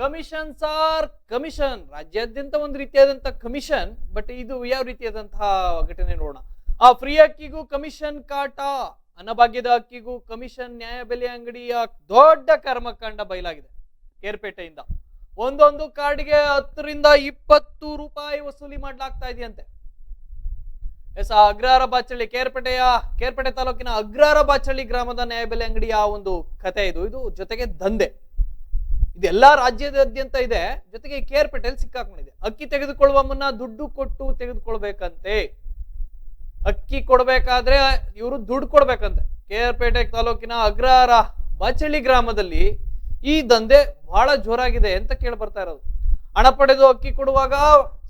Commission sir commission ರಾಜ್ಯಾದ್ಯಂತ ಒಂದು ರೀತಿಯಾದಂತಹ ಕಮಿಷನ್ ಬಟ್ ಇದು ಯಾವ ರೀತಿಯಾದಂತಹ ಘಟನೆ ನೋಡೋಣ. ಆ ಫ್ರೀ ಅಕ್ಕಿಗೂ ಕಮಿಷನ್ ಕಾಟ ಅನ್ನಭಾಗ್ಯದ ಅಕ್ಕಿಗೂ ಕಮಿಷನ್ ನ್ಯಾಯಬೆಲೆ ಅಂಗಡಿಯ ದೊಡ್ಡ ಕರ್ಮಕಾಂಡ ಬಯಲಾಗಿದೆ ಕೇರ್ಪೇಟೆಯಿಂದ. ಒಂದೊಂದು ಕಾರ್ಡ್ಗೆ ಹತ್ತರಿಂದ ಇಪ್ಪತ್ತು ರೂಪಾಯಿ ವಸೂಲಿ ಮಾಡ್ಲಾಗ್ತಾ ಇದೆಯಂತೆ. ಎಸ್, ಆ ಅಗ್ರಹಾರ ಬಾಚಳ್ಳಿ ಕೇರ್ಪೇಟೆಯ, ಕೇರ್ಪೇಟೆ ತಾಲೂಕಿನ ಅಗ್ರಹಾರ ಬಾಚಳ್ಳಿ ಗ್ರಾಮದ ನ್ಯಾಯಬೆಲೆ ಅಂಗಡಿಯ ಒಂದು ಕತೆ ಇದು. ಇದು ಜೊತೆಗೆ ದಂಧೆ. ಇದೆಲ್ಲ ರಾಜ್ಯದಾದ್ಯಂತ ಇದೆ. ಜೊತೆಗೆ ಈ ಕೇರ್ಪೇಟೆಯಲ್ಲಿ ಸಿಕ್ಕಾಕೊಂಡಿದೆ. ಅಕ್ಕಿ ತೆಗೆದುಕೊಳ್ಳುವ ಮುನ್ನ ದುಡ್ಡು ಕೊಟ್ಟು ತೆಗೆದುಕೊಳ್ಬೇಕಂತೆ. ಅಕ್ಕಿ ಕೊಡಬೇಕಾದ್ರೆ ಇವರು ದುಡ್ಡು ಕೊಡ್ಬೇಕಂತೆ. ಕೇರ್ಪೇಟೆ ತಾಲೂಕಿನ ಅಗ್ರಹಾರ ಬಾಚಳ್ಳಿ ಗ್ರಾಮದಲ್ಲಿ ಈ ದಂಧೆ ಬಹಳ ಜೋರಾಗಿದೆ ಅಂತ ಕೇಳಿ ಬರ್ತಾ ಇರೋದು. ಹಣ ಪಡೆದು ಅಕ್ಕಿ ಕೊಡುವಾಗ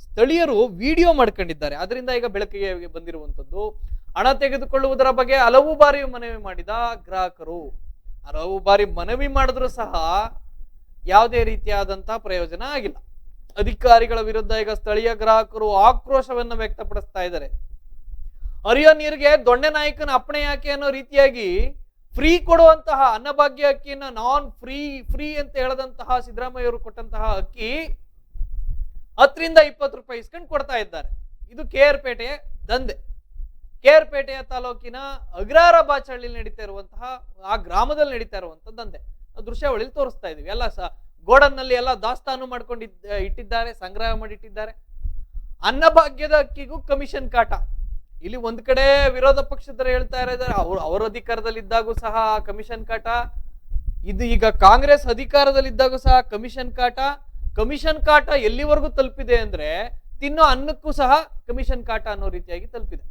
ಸ್ಥಳೀಯರು ವಿಡಿಯೋ ಮಾಡ್ಕೊಂಡಿದ್ದಾರೆ. ಅದರಿಂದ ಈಗ ಬೆಳಕಿಗೆ ಬಂದಿರುವಂತದ್ದು. ಹಣ ತೆಗೆದುಕೊಳ್ಳುವುದರ ಬಗ್ಗೆ ಹಲವು ಬಾರಿ ಮನವಿ ಮಾಡಿದ ಗ್ರಾಹಕರು. ಹಲವು ಬಾರಿ ಮನವಿ ಮಾಡಿದ್ರು ಸಹ ಯಾವುದೇ ರೀತಿಯಾದಂತಹ ಪ್ರಯೋಜನ ಆಗಿಲ್ಲ. ಅಧಿಕಾರಿಗಳ ವಿರುದ್ಧ ಈಗ ಸ್ಥಳೀಯ ಗ್ರಾಹಕರು ಆಕ್ರೋಶವನ್ನು ವ್ಯಕ್ತಪಡಿಸ್ತಾ ಇದ್ದಾರೆ. ಹರಿಯೋ ನೀರಿಗೆ ದೊಣ್ಣೆ ನಾಯಕನ ಅಪ್ಪಣೆ ಯಾಕೆ ಅನ್ನೋ ರೀತಿಯಾಗಿ ಫ್ರೀ ಕೊಡುವಂತಹ ಅನ್ನಭಾಗ್ಯ ಅಕ್ಕಿಯನ್ನ ನಾನ್ ಫ್ರೀ ಫ್ರೀ ಅಂತ ಹೇಳದಂತಹ ಸಿದ್ದರಾಮಯ್ಯ ಅವರು ಕೊಟ್ಟಂತಹ ಅಕ್ಕಿ ಹತ್ತರಿಂದ ಇಪ್ಪತ್ತು ರೂಪಾಯಿ ಇಸ್ಕೊಂಡು ಕೊಡ್ತಾ ಇದ್ದಾರೆ. ಇದು ಕೆ ಆರ್ ಪೇಟೆಯ ದಂಧೆ. ಕೆ ಆರ್ ಪೇಟೆಯ ತಾಲೂಕಿನ ಅಗ್ರಾರ ಬಾಚಹಳ್ಳಿಯಲ್ಲಿ ನಡೀತಾ ಇರುವಂತಹ, ಆ ಗ್ರಾಮದಲ್ಲಿ ನಡೀತಾ ಇರುವಂತಹ ದಂಧೆ. ನಾವು ದೃಶ್ಯಾವಳಿಲಿ ತೋರಿಸ್ತಾ ಇದೀವಿ. ಎಲ್ಲ ಗೋಡನ್ನಲ್ಲಿ ಎಲ್ಲ ದಾಸ್ತಾನು ಮಾಡ್ಕೊಂಡು ಇಟ್ಟಿದ್ದಾರೆ, ಸಂಗ್ರಹ ಮಾಡಿ ಇಟ್ಟಿದ್ದಾರೆ. ಅನ್ನಭಾಗ್ಯದ ಅಕ್ಕಿಗೂ ಕಮಿಷನ್ ಕಾಟ. ಇಲ್ಲಿ ಒಂದ್ ಕಡೆ ವಿರೋಧ ಪಕ್ಷದವರು ಹೇಳ್ತಾ ಇದ್ದಾರೆ, ಅವ್ರು, ಅವರ ಅಧಿಕಾರದಲ್ಲಿದ್ದಾಗೂ ಸಹ ಕಮಿಷನ್ ಕಾಟ. ಇದು ಈಗ ಕಾಂಗ್ರೆಸ್ ಅಧಿಕಾರದಲ್ಲಿದ್ದಾಗೂ ಸಹ ಕಮಿಷನ್ ಕಾಟ. ಕಮಿಷನ್ ಕಾಟ ಎಲ್ಲಿವರೆಗೂ ತಲುಪಿದೆ ಅಂದ್ರೆ ತಿನ್ನೋ ಅನ್ನಕ್ಕೂ ಸಹ ಕಮಿಷನ್ ಕಾಟ ಅನ್ನೋ ರೀತಿಯಾಗಿ ತಲುಪಿದೆ.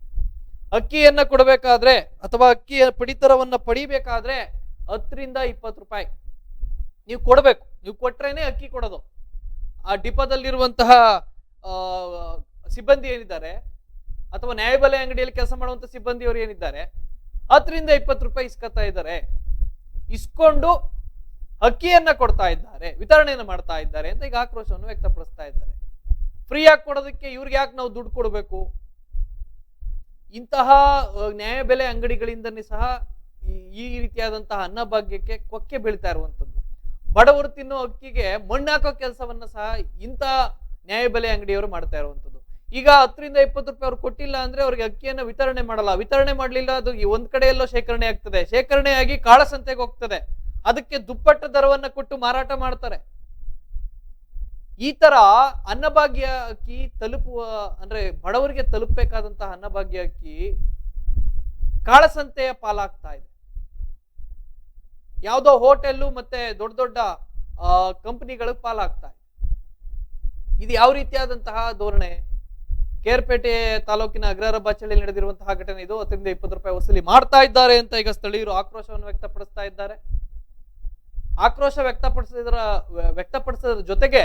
ಅಕ್ಕಿಯನ್ನ ಕೊಡಬೇಕಾದ್ರೆ ಅಥವಾ ಅಕ್ಕಿಯ ಪಡಿತರವನ್ನ ಪಡಿಬೇಕಾದ್ರೆ ಹತ್ತರಿಂದ ಇಪ್ಪತ್ತು ರೂಪಾಯಿ. ನೀವು ಕೊಡಬೇಕು. ನೀವು ಕೊಟ್ರೇನೆ ಅಕ್ಕಿ ಕೊಡೋದು. ಆ ಡಿಪೋದಲ್ಲಿರುವಂತಹ ಸಿಬ್ಬಂದಿ ಏನಿದ್ದಾರೆ, ಅಥವಾ ನ್ಯಾಯಬೆಲೆ ಅಂಗಡಿಯಲ್ಲಿ ಕೆಲಸ ಮಾಡುವಂತ ಸಿಬ್ಬಂದಿಯವರು ಏನಿದ್ದಾರೆ, ಹತ್ತರಿಂದ ಇಪ್ಪತ್ತು ರೂಪಾಯಿ ಇಸ್ಕೊತಾ ಇದ್ದಾರೆ. ಇಸ್ಕೊಂಡು ಅಕ್ಕಿಯನ್ನ ಕೊಡ್ತಾ ಇದ್ದಾರೆ, ವಿತರಣೆಯನ್ನು ಮಾಡ್ತಾ ಇದ್ದಾರೆ ಅಂತ ಈಗ ಆಕ್ರೋಶವನ್ನು ವ್ಯಕ್ತಪಡಿಸ್ತಾ ಇದ್ದಾರೆ. ಫ್ರೀ ಆಗಿ ಕೊಡೋದಕ್ಕೆ ಇವ್ರಿಗೆ ಯಾಕೆ ನಾವು ದುಡ್ಡು ಕೊಡಬೇಕು? ಇಂತಹ ನ್ಯಾಯಬೆಲೆ ಅಂಗಡಿಗಳಿಂದನೇ ಸಹ ಈ- ರೀತಿಯಾದಂತಹ ಅನ್ನಭಾಗ್ಯಕ್ಕೆ ಕೊಕ್ಕೆ ಬೀಳ್ತಾ ಇರುವಂತದ್ದು ಬಡವರು ತಿನ್ನೋ ಅಕ್ಕಿಗೆ ಮಣ್ಣಾಕೋ ಕೆಲಸವನ್ನ ಸಹ ಇಂಥ ನ್ಯಾಯಬೆಲೆ ಅಂಗಡಿಯವರು ಮಾಡ್ತಾ ಇರುವಂತದ್ದು ಈಗ ಹತ್ತರಿಂದ ಇಪ್ಪತ್ತು ರೂಪಾಯಿ ಅವ್ರು ಕೊಟ್ಟಿಲ್ಲ ಅಂದ್ರೆ ಅವ್ರಿಗೆ ಅಕ್ಕಿಯನ್ನು ವಿತರಣೆ ಮಾಡಲ್ಲ. ವಿತರಣೆ ಮಾಡಲಿಲ್ಲ ಅದು ಈ ಒಂದ್ ಕಡೆಯಲ್ಲೋ ಶೇಖರಣೆ ಆಗ್ತದೆ. ಶೇಖರಣೆ ಆಗಿ ಕಾಳಸಂತೆಗೆ ಹೋಗ್ತದೆ. ಅದಕ್ಕೆ ದುಪ್ಪಟ್ಟ ದರವನ್ನ ಕೊಟ್ಟು ಮಾರಾಟ ಮಾಡ್ತಾರೆ. ಈ ತರ ಅನ್ನಭಾಗ್ಯ ಅಕ್ಕಿ ತಲುಪುವ ಅಂದ್ರೆ ಬಡವರಿಗೆ ತಲುಪಬೇಕಾದಂತಹ ಅನ್ನಭಾಗ್ಯ ಅಕ್ಕಿ ಕಾಳಸಂತೆಯ ಪಾಲಾಗ್ತಾ ಇದೆ. ಯಾವುದೋ ಹೋಟೆಲ್ಲು ಮತ್ತೆ ದೊಡ್ಡ ದೊಡ್ಡ ಕಂಪನಿಗಳು ಪಾಲಾಗ್ತಾ ಇದೆ. ಯಾವ ರೀತಿಯಾದಂತಹ ಧೋರಣೆ? ಕೇರ್ಪೇಟೆ ತಾಲೂಕಿನ ಅಗ್ರಹಾರ ಬಾಚಳಿಯಲ್ಲಿ ನಡೆದಿರುವಂತಹ ಘಟನೆ ಇದು. ಅದರಿಂದ ಇಪ್ಪತ್ತು ರೂಪಾಯಿ ವಸೂಲಿ ಮಾಡ್ತಾ ಇದ್ದಾರೆ ಅಂತ ಈಗ ಸ್ಥಳೀಯರು ಆಕ್ರೋಶವನ್ನು ವ್ಯಕ್ತಪಡಿಸ್ತಾ ಇದ್ದಾರೆ. ಆಕ್ರೋಶ ವ್ಯಕ್ತಪಡಿಸಿದ್ರ, ವ್ಯಕ್ತಪಡಿಸೋದ್ರ ಜೊತೆಗೆ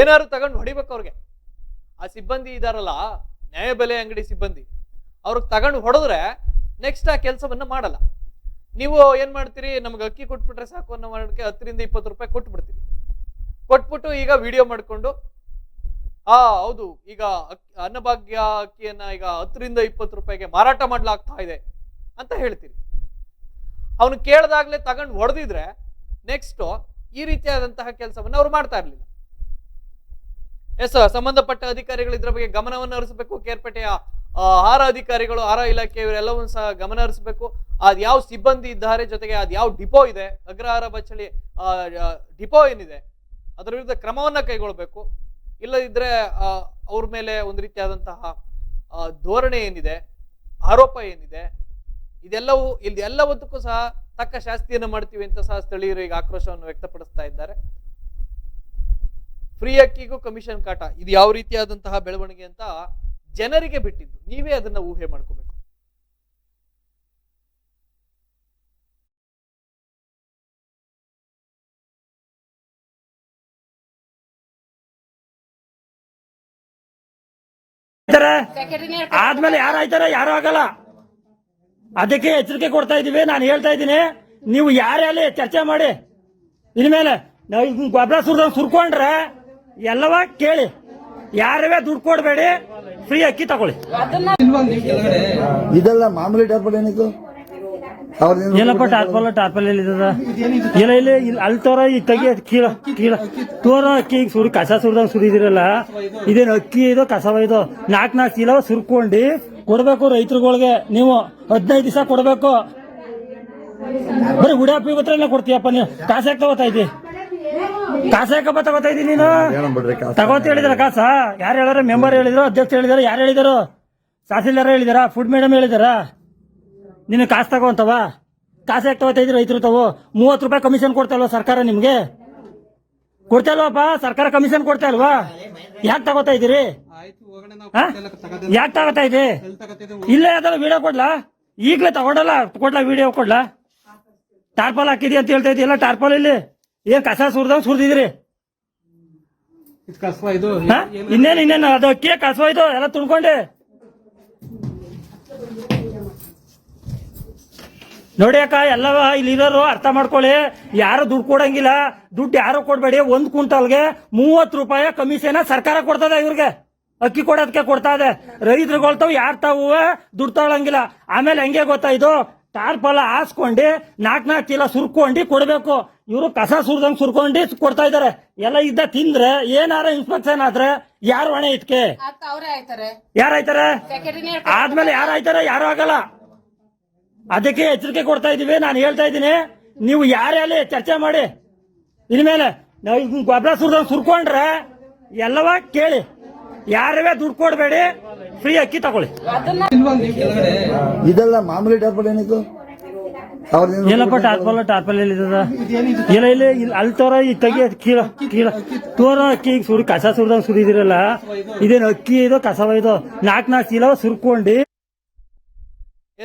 ಏನಾದ್ರು ತಗೊಂಡು ಹೊಡಿಬೇಕು ಅವ್ರಿಗೆ. ಆ ಸಿಬ್ಬಂದಿ ಇದಾರಲ್ಲ, ನ್ಯಾಯಬೆಲೆ ಅಂಗಡಿ ಸಿಬ್ಬಂದಿ. ಅವ್ರಿಗೆ ತಗೊಂಡು ಹೊಡೆದ್ರೆ ನೆಕ್ಸ್ಟ್ ಆ ಕೆಲಸವನ್ನ ಮಾಡಲ್ಲ. ನೀವು ಏನ್ ಮಾಡ್ತೀರಿ? ನಮ್ಗೆ ಅಕ್ಕಿ ಕೊಟ್ಬಿಟ್ರೆ ಸಾಕು ಅನ್ನೋ ಮಾಡೋಕ್ಕೆ ಹತ್ತರಿಂದ ಇಪ್ಪತ್ತು ರೂಪಾಯಿ ಕೊಟ್ಬಿಡ್ತೀರಿ. ಕೊಟ್ಬಿಟ್ಟು ಈಗ ವಿಡಿಯೋ ಮಾಡ್ಕೊಂಡು, ಆ, ಹೌದು, ಈಗ ಅನ್ನಭಾಗ್ಯ ಅಕ್ಕಿಯನ್ನ ಈಗ ಹತ್ತರಿಂದ ಇಪ್ಪತ್ತು ರೂಪಾಯಿಗೆ ಮಾರಾಟ ಮಾಡ್ಲಾಗ್ತಾ ಇದೆ ಅಂತ ಹೇಳ್ತೀರಿ. ಅವನು ಕೇಳ್ದಾಗ್ಲೇ ತಗೊಂಡು ಹೊಡೆದಿದ್ರೆ ನೆಕ್ಸ್ಟ್ ಈ ರೀತಿಯಾದಂತಹ ಕೆಲಸವನ್ನ ಅವ್ರು ಮಾಡ್ತಾ ಇರಲಿಲ್ಲ. ಎಸ್, ಸಂಬಂಧಪಟ್ಟ ಅಧಿಕಾರಿಗಳು ಇದ್ರ ಬಗ್ಗೆ ಗಮನವನ್ನು ಹರಿಸಬೇಕು, ಕೇರ್ಪೇಟೆಯ ಆಹಾರ ಅಧಿಕಾರಿಗಳು, ಆಹಾರ ಇಲಾಖೆ ಇವರೆಲ್ಲವನ್ನು ಸಹ ಗಮನ ಹರಿಸಬೇಕು ಅದ್ ಯಾವ ಸಿಬ್ಬಂದಿ ಇದ್ದಾರೆ ಜೊತೆಗೆ ಅದ್ ಯಾವ ಡಿಪೋ ಇದೆ, ಅಗ್ರಹಾರ ಬಚ್ಚಳಿ ಡಿಪೋ ಏನಿದೆ, ಅದರ ವಿರುದ್ಧ ಕ್ರಮವನ್ನ ಕೈಗೊಳ್ಬೇಕು. ಇಲ್ಲದಿದ್ರೆ ಅವ್ರ ಮೇಲೆ ಒಂದು ರೀತಿಯಾದಂತಹ ಧೋರಣೆ ಏನಿದೆ, ಆರೋಪ ಏನಿದೆ, ಇದೆಲ್ಲವೂ ಇಲ್ಲಿ ಎಲ್ಲವದಕ್ಕೂ ಸಹ ತಕ್ಕ ಶಾಸ್ತಿಯನ್ನು ಮಾಡ್ತೀವಿ ಅಂತ ಸಹ ಸ್ಥಳೀಯರು ಈಗ ಆಕ್ರೋಶವನ್ನು ವ್ಯಕ್ತಪಡಿಸ್ತಾ ಇದ್ದಾರೆ. ಫ್ರೀ ಅಕ್ಕಿಗೂ ಕಮಿಷನ್ ಕಾಟ, ಇದು ಯಾವ ರೀತಿಯಾದಂತಹ ಬೆಳವಣಿಗೆ ಅಂತ ಜನರಿಗೆ ಬಿಟ್ಟಿದ್ದು. ನೀವೇ ಅದನ್ನ ಊಹೆ ಮಾಡ್ಕೋಬೇಕು. ಆದ್ಮೇಲೆ ಯಾರು ಆಯ್ತಾರೆ? ಯಾರು ಆಗಲ್ಲ. ಅದಕ್ಕೆ ಎಚ್ಚರಿಕೆ ಕೊಡ್ತಾ ಇದೀವಿ. ನಾನು ಹೇಳ್ತಾ ಇದ್ದೀನಿ. ನೀವು ಯಾರೇ ಚರ್ಚೆ ಮಾಡಿ. ಇನ್ಮೇಲೆ ಗೊಬ್ಬರ ಸುರ್ದಂಗ್ ಸುರ್ಕೊಂಡ್ರೆ ಎಲ್ಲವ ಕೇಳಿ. ಯಾರವೇ ದುಡ್ಡು ಕೊಡಬೇಡಿ. ಫ್ರೀ ಅಕ್ಕಿ ತಗೊಳ್ಳಿ. ಇದೆಲ್ಲ ಮಾಮೂಲಿ ಟಾರ್ಪಲ್ ಏನಿದು ಏನಪ್ಪ ಟಾರ್ಪಲ್ ಟಾರ್ಪಲ್ ಎಲ್ಲಿದ ಇಲ್ಲ ಇಲ್ಲ ಇಲ್ಲಿ ಅಲ್ಲಿ ತೋರ ಈ ತೆಗಿ ಕೀಳ ಕೀಳ. ತೋರ ಅಕ್ಕಿ ಈಗ ಸುರಿ ಕಸ ಸುರಿದಂಗ ಸುರಿದಿರಲ್ಲ. ಇದೇನು ಅಕ್ಕಿ ಇದು ಕಸವ ಇದು? ನಾಲ್ಕು ನಾಲ್ಕು ಚೀಲ ಸುರ್ಕೊಂಡು ಕೊಡ್ಬೇಕು ರೈತರುಗಳಿಗೆ. ನೀವು ಹದಿನೈದು ದಿವಸ ಕೊಡ್ಬೇಕು. ಬರೀ ಉಡಾಪಿ ಹತ್ರನೇ ಕೊಡ್ತೀಯಪ್ಪ ನೀವು. ಕಾಸು ಯಾಕೆ ತಗೋತಾ ಇದ್ದಿ ಕಾಸು ಯಾಕಪ್ಪ ತಗೋತಾ ಇದ್ದೀನಿ ನೀನು? ತಗೋತ ಹೇಳಿದ್ರ ಕಾಸ? ಯಾರು ಹೇಳಾರ ಮೆಂಬರ್ ಹೇಳಿದ್ರು? ಅಧ್ಯಕ್ಷ ಹೇಳಿದಾರ? ಯಾರು ಹೇಳಿದಾರು? ತಹಸೀಲ್ದಾರ ಹೇಳಿದಾರ? Food madam ಹೇಳಿದಾರ? ನಿನ್ನ ಕಾಸು ತಗೋಂತವ ಕಾಸು ಯಾಕೆ ತಗೋತಾ ಇದ್ರಿ ರೈತರು ತಾವು? ಮೂವತ್ತು ರೂಪಾಯಿ ಕಮಿಷನ್ ಕೊಡ್ತಾ ಸರ್ಕಾರ ನಿಮ್ಗೆ? ಕೊಡ್ತಾ ಸರ್ಕಾರ ಕಮಿಷನ್ ಕೊಡ್ತಾ ಇಲ್ವಾ ಯಾಕೆ ತಗೋತಾ ಇದ್ದೀರಿ ಯಾಕೆ ತಗೋತಾ ಇದ್ರಿ ಇಲ್ಲೇ ಅದಲ್ಲ ವಿಡಿಯೋ ಕೊಡ್ಲಾ? ಈಗಲೇ ತಗೊಂಡಲ್ಲ ಕೊಡ್ಲಾ ವಿಡಿಯೋ ಕೊಡ್ಲಾ? ಟಾರ್ಪಲ್ ಹಾಕಿದಿ ಅಂತ ಹೇಳ್ತಾ ಇದೆಯಲ್ಲ ಟಾರ್ಪಲ್ ಇಲ್ಲಿ? ಏನ್ ಕಸ ಸುರ್ದಂಗ್ ಸುರಿದಿದ್ರಿ? ಕಸವ? ಇನ್ನೇನ್, ಇನ್ನೇನು? ಅದು ಅಕ್ಕಿ ಇದು, ಎಲ್ಲ ತುಂಡ್ಕೊಂಡೆ ನೋಡಿ ಅಕ್ಕ, ಎಲ್ಲವ ಇಲ್ಲಿರೋರು ಅರ್ಥ ಮಾಡ್ಕೊಳ್ಳಿ. ಯಾರು ದುಡ್ಡು ಕೊಡಂಗಿಲ್ಲ. ದುಡ್ಡು ಯಾರು ಕೊಡ್ಬೇಡಿ? ಒಂದ್ ಕ್ವಿಂಟಲ್ಗೆ ಮೂವತ್ತು ರೂಪಾಯಿ ಕಮಿಷನ್ ಸರ್ಕಾರ ಕೊಡ್ತದೆ ಇವ್ರಿಗೆ. ಅಕ್ಕಿ ಕೊಡೋದಕ್ಕೆ ಕೊಡ್ತಾ ಇದೆ. ರೈತರುಗಳು ತಾವು ಯಾರು ತಾವು ದುಡ್ಡು ತಗೊಳಂಗಿಲ್ಲ. ಆಮೇಲೆ ಹಂಗೆ ಗೊತ್ತಾ ಟಾರ್ಪಲ್ಲ ಹಾಸ್ಕೊಂಡು ನಾಲ್ಕು ನಾಲ್ಕು ಚೀಲ ಸುರ್ಕೊಂಡು ಕೊಡ್ಬೇಕು. ಇವರು ಕಸ ಸುರ್ದಂಗ್ ಸುರ್ಕೊಂಡು ಕೊಡ್ತಾ ಇದಾರೆ. ಎಲ್ಲ ಇದ್ದ ತಿಂದ್ರೆ ಏನಾರ ಇನ್ಸ್ಪೆಕ್ಷನ್ ಆದ್ರೆ ಯಾರು ಹೊಣೆ ಆಯ್ತಾರೆ. ಯಾರಾಯ್ತಾರೆ ಆದ್ಮೇಲೆ ಯಾರಾಯ್ತಾರೆ ಯಾರು ಆಗಲ್ಲ. ಅದಕ್ಕೆ ಎಚ್ಚರಿಕೆ ಕೊಡ್ತಾ ಇದೀವಿ. ನಾನು ಹೇಳ್ತಾ ಇದ್ದೀನಿ. ನೀವು ಯಾರೇ ಅಲ್ಲಿ ಚರ್ಚೆ ಮಾಡಿ. ಇನ್ಮೇಲೆ ಗೊಬ್ಬರ ಸುರ್ದಂಗ್ ಸುರ್ಕೊಂಡ್ರೆ ಎಲ್ಲವ ಕೇಳಿ. ಯಾರವೇ ದುಡ್ಡು ಕೊಡಬೇಡಿ. ಫ್ರೀ ಅಕ್ಕಿ ತಗೊಳ್ಳಿ. ಇದೆಲ್ಲ ಮಾಮೂಲಿ ಟಾರ್ಪಲ್ ಏನಿತ್ತು ಏನಪ್ಪ ಟಾರ್ಪಲ್ ಟಾರ್ಪಲ್ ಎಲ್ಲಿದ ಇಲ್ಲ ಇಲ್ಲ ಇಲ್ಲಿ ಅಲ್ಲಿ ತೋರ ಈ ತೆಗಿ ಕೀಳ ಕೀಳ. ತೋರ ಅಕ್ಕಿ ಈಗ ಸುರಿ ಕಸ ಸುರಿದಂಗ ಸುರಿದಿರಲ್ಲ ಇದೇನು ಅಕ್ಕಿ ಇದೋ ಕಸವ ಇದು? ನಾಲ್ಕು ನಾಲ್ಕು ಚೀಲ ಸುರ್ಕೊಂಡು.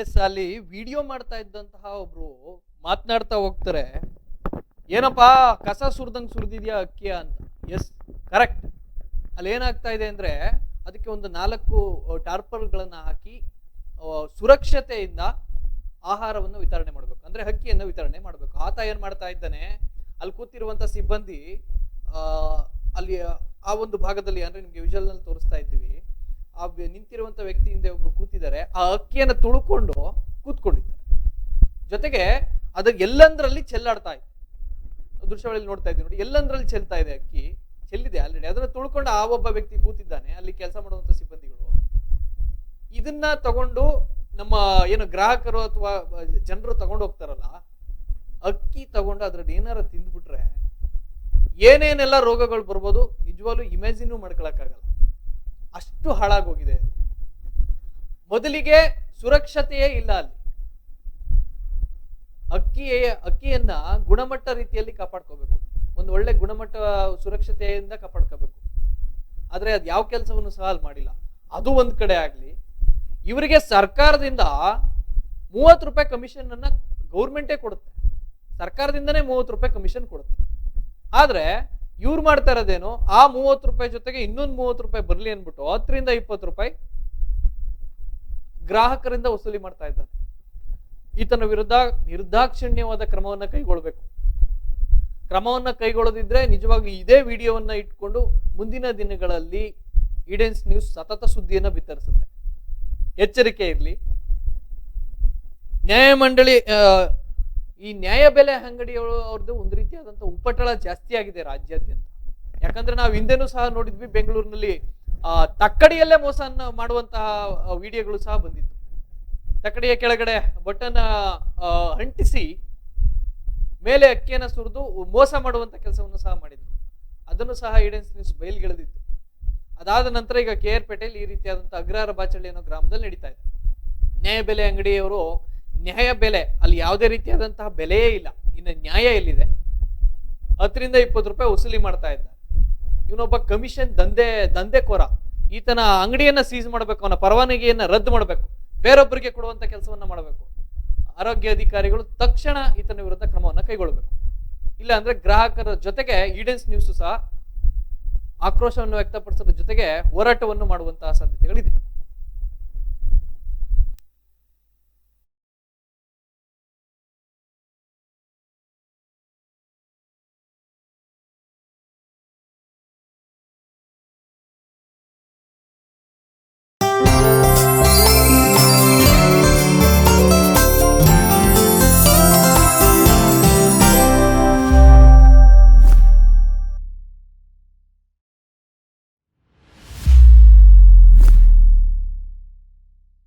ಎಸ್ ಅಲ್ಲಿ ವಿಡಿಯೋ ಮಾಡ್ತಾ ಇದ್ದಂತಹ ಒಬ್ರು ಮಾತನಾಡ್ತಾ ಹೋಗ್ತಾರೆ. ಏನಪ್ಪಾ ಕಸ ಸುರಿದಂಗ್ ಸುರಿದಿದ್ಯಾ ಅಕ್ಕಿಯ ಅಂತ? Yes correct. ಅಲ್ಲಿ ಏನಾಗ್ತಾ ಇದೆ ಅಂದ್ರೆ ಅದಕ್ಕೆ ಒಂದು ನಾಲ್ಕು ಟಾರ್ಪಲ್ಗಳನ್ನು ಹಾಕಿ ಸುರಕ್ಷತೆಯಿಂದ ಆಹಾರವನ್ನು ವಿತರಣೆ ಮಾಡಬೇಕು. ಅಂದ್ರೆ ಹಕ್ಕಿಯನ್ನು ವಿತರಣೆ ಮಾಡಬೇಕು. ಆತ ಏನು ಮಾಡ್ತಾ ಇದ್ದಾನೆ? ಅಲ್ಲಿ ಕೂತಿರುವಂತ ಸಿಬ್ಬಂದಿ ಅಲ್ಲಿ, ಆ ಒಂದು ಭಾಗದಲ್ಲಿ ಅಂದ್ರೆ ನಿಮಗೆ ವಿಜುವಲ್ನಲ್ಲಿ ತೋರಿಸ್ತಾ ಇದ್ದೀವಿ. ಆ ನಿಂತಿರುವಂಥ ನಿಂತಿರುವಂತ ವ್ಯಕ್ತಿ ಹಿಂದೆ ಒಬ್ರು ಕೂತಿದ್ದಾರೆ. ಆ ಅಕ್ಕಿಯನ್ನು ತುಳುಕೊಂಡು ಕೂತ್ಕೊಂಡಿದ್ದಾರೆ. ಜೊತೆಗೆ ಅದು ಎಲ್ಲಂದ್ರಲ್ಲಿ ಚೆಲ್ಲಾಡ್ತಾ ಇತ್ತು ದೃಶ್ಯಗಳಲ್ಲಿ ನೋಡ್ತಾ ಇದ್ದೀವಿ ನೋಡಿ, ಎಲ್ಲಂದ್ರಲ್ಲಿ ಚೆಲ್ತಾ ಇದೆ ಅಕ್ಕಿ ಚೆಲ್ಲಿದೆ ಆಲ್ರೆಡಿ ಅದನ್ನ ತುಳ್ಕೊಂಡು ಆ ಒಬ್ಬ ವ್ಯಕ್ತಿ ಕೂತಿದ್ದಾನೆ. ಅಲ್ಲಿ ಕೆಲಸ ಮಾಡುವಂತ ಸಿಬ್ಬಂದಿಗಳು. ಇದನ್ನ ತಗೊಂಡು ನಮ್ಮ, ಏನು ಗ್ರಾಹಕರು ಅಥವಾ ಜನರು ತಗೊಂಡು ಹೋಗ್ತಾರಲ್ಲ, ಅಕ್ಕಿ ತಗೊಂಡು ಅದ್ರಲ್ಲಿ ಏನಾರ ತಿಂದ್ಬಿಟ್ರೆ ಏನೇನೆಲ್ಲ ರೋಗಗಳು ಬರ್ಬೋದು, ನಿಜವಾಗ್ಲೂ ಇಮ್ಯಾಜಿನ್ ಮಾಡ್ಕೊಳಕ್ಕಾಗಲ್ಲ. ಅಷ್ಟು ಹಾಳಾಗೋಗಿದೆ. ಮೊದಲಿಗೆ ಸುರಕ್ಷತೆಯೇ ಇಲ್ಲ ಅಲ್ಲಿ. ಅಕ್ಕಿಯ, ಅಕ್ಕಿಯನ್ನ ಗುಣಮಟ್ಟ ರೀತಿಯಲ್ಲಿ ಕಾಪಾಡ್ಕೋಬೇಕು. ಒಂದು ಒಳ್ಳೆ ಗುಣಮಟ್ಟ ಸುರಕ್ಷತೆಯಿಂದ ಕಾಪಾಡ್ಕೋಬೇಕು. ಆದರೆ ಅದು ಯಾವ ಕೆಲಸವನ್ನು ಸಹ ಅಲ್ಲಿ ಮಾಡಿಲ್ಲ. ಅದು ಒಂದು ಕಡೆ ಆಗಲಿ, ಇವರಿಗೆ ಸರ್ಕಾರದಿಂದ ಮೂವತ್ತು ರೂಪಾಯಿ ಕಮಿಷನ್ ಅನ್ನ ಗೌರ್ಮೆಂಟೇ ಕೊಡುತ್ತೆ. ಸರ್ಕಾರದಿಂದನೇ ಮೂವತ್ತು ರೂಪಾಯಿ ಕಮಿಷನ್ ಕೊಡುತ್ತೆ. ಆದ್ರೆ ಇವ್ರು ಮಾಡ್ತಾ ಇರೋದೇನು, ಆ ಮೂವತ್ತು ರೂಪಾಯಿ ಜೊತೆಗೆ ಇನ್ನೊಂದು ಮೂವತ್ತು ರೂಪಾಯಿ ಬರಲಿ ಅಂದ್ಬಿಟ್ಟು ಹತ್ತರಿಂದ ಇಪ್ಪತ್ತು ರೂಪಾಯಿ ಗ್ರಾಹಕರಿಂದ ವಸೂಲಿ ಮಾಡ್ತಾ ಇದ್ದಾರೆ ಈತನ ವಿರುದ್ಧ ನಿರ್ದಾಕ್ಷಿಣ್ಯವಾದ ಕ್ರಮವನ್ನು ಕೈಗೊಳ್ಬೇಕು. ಕ್ರಮವನ್ನ ಕೈಗೊಳ್ಳದಿದ್ದರೆ ನಿಜವಾಗಲೂ ಇದೇ ವಿಡಿಯೋವನ್ನು ಇಟ್ಕೊಂಡು ಮುಂದಿನ ದಿನಗಳಲ್ಲಿ ಈಡೆನ್ಸ್ ನ್ಯೂಸ್ ಸತತ ಸುದ್ದಿಯನ್ನು ಬಿತ್ತರಿಸುತ್ತೆ. ಎಚ್ಚರಿಕೆ ಇರಲಿ. ನ್ಯಾಯಮಂಡಳಿ ಈ ಈ ನ್ಯಾಯಬೆಲೆ ಅಂಗಡಿಯವರು ಅವ್ರದ್ದು ಒಂದು ರೀತಿಯಾದಂಥ ಉಪಟಳ ಜಾಸ್ತಿ ಆಗಿದೆ ರಾಜ್ಯಾದ್ಯಂತ. ಯಾಕಂದ್ರೆ ನಾವು ಹಿಂದೆನೂ ಸಹ ನೋಡಿದ್ವಿ, ಬೆಂಗಳೂರಿನಲ್ಲಿ ತಕ್ಕಡಿಯಲ್ಲೇ ಮೋಸ ಮಾಡುವಂತಹ ವಿಡಿಯೋಗಳು ಸಹ ಬಂದಿತ್ತು. ತಕ್ಕಡಿಯ ಕೆಳಗಡೆ ಬಟನ್ ಅಂಟಿಸಿ ಮೇಲೆ ಅಕ್ಕಿಯನ್ನು ಸುರಿದು ಮೋಸ ಮಾಡುವಂತ ಕೆಲಸವನ್ನು ಸಹ ಮಾಡಿದ್ರು. ಅದನ್ನು ಸಹ ಈಡೆನ್ಸ್ ನ್ಯೂಸ್ ಬಯಲ್ಗೆಳೆದಿತ್ತು. ಅದಾದ ನಂತರ ಈಗ ಕೆ ಆರ್ ಪೇಟೆಯಲ್ಲಿ ಈ ರೀತಿಯಾದಂಥ ಅಗ್ರಹಾರ ಬಾಚಳ್ಳಿ ಅನ್ನೋ ಗ್ರಾಮದಲ್ಲಿ ನಡೀತಾ ಇದೆ. ನ್ಯಾಯಬೆಲೆ ಅಂಗಡಿಯವರು, ನ್ಯಾಯ ಬೆಲೆ, ಅಲ್ಲಿ ಯಾವುದೇ ರೀತಿಯಾದಂತಹ ಬೆಲೆಯೇ ಇಲ್ಲ. ಇನ್ನು ನ್ಯಾಯ ಎಲ್ಲಿದೆ? ಹತ್ತರಿಂದ ಇಪ್ಪತ್ತು ರೂಪಾಯಿ ವಸೂಲಿ ಮಾಡ್ತಾ ಇದ್ದ ಇವನೊಬ್ಬ ಕಮಿಷನ್ ದಂಧೆ, ದಂಧೆಕೋರ. ಈತನ ಅಂಗಡಿಯನ್ನ ಸೀಸ್ ಮಾಡಬೇಕು, ಅವನ ಪರವಾನಗಿಯನ್ನ ರದ್ದು ಮಾಡಬೇಕು. ಬೇರೊಬ್ಬರಿಗೆ ಕೊಡುವಂತ ಕೆಲಸವನ್ನ ಮಾಡಬೇಕು. ಆರೋಗ್ಯ ಅಧಿಕಾರಿಗಳು ತಕ್ಷಣ ಈತನ ವಿರುದ್ಧ ಕ್ರಮವನ್ನು ಕೈಗೊಳ್ಳಬೇಕು. ಇಲ್ಲ ಅಂದ್ರೆ ಗ್ರಾಹಕರ ಜೊತೆಗೆ ಈಡೆನ್ಸ್ ನ್ಯೂಸ್ ಸಹ ಆಕ್ರೋಶವನ್ನು ವ್ಯಕ್ತಪಡಿಸೋದ್ರ ಜೊತೆಗೆ ಹೋರಾಟವನ್ನು ಮಾಡುವಂತಹ ಸಾಧ್ಯತೆಗಳಿದೆ.